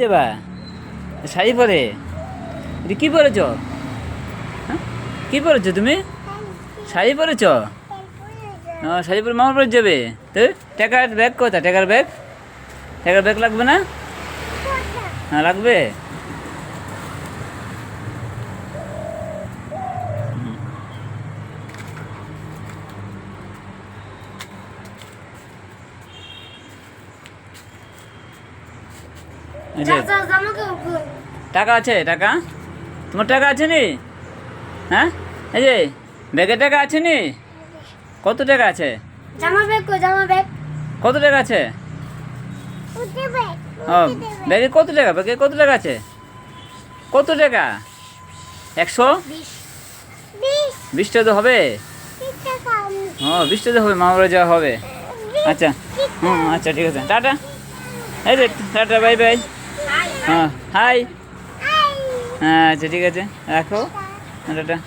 যাবা? শাড়ি পরে? কি পরেছ? হ্যাঁ? কি পরেছ তুমি? শাড়ি পরেছ? শাড়ি পরে মামার পরে যাবে। তো, টাকার ব্যাগ কোথা টাকার ব্যাগ টাকার ব্যাগ লাগবে না? হ্যাঁ লাগবে? টাকা আছে টাকা? তোমার টাকা আছে নি? হ্যাঁ? এই যে ব্যাগে টাকা আছে নি? কত টাকা আছে? জামা ব্যাগ কো জামা ব্যাগ? কত টাকা আছে? ও ব্যাগে কত টাকা? ব্যাগে কত টাকা আছে? কত টাকা? একশো? বিশ। বিশ। বিশটা তো হবে। ও বিশটা তো হবে মামারা যাওয়া হবে। আচ্ছা হুম আচ্ছা ঠিক আছে। টাটা। এই যে টাটা বাই বাই। হ্যাঁ হাই হ্যাঁ আচ্ছা ঠিক আছে রাখো। টাটা হ্যাঁ।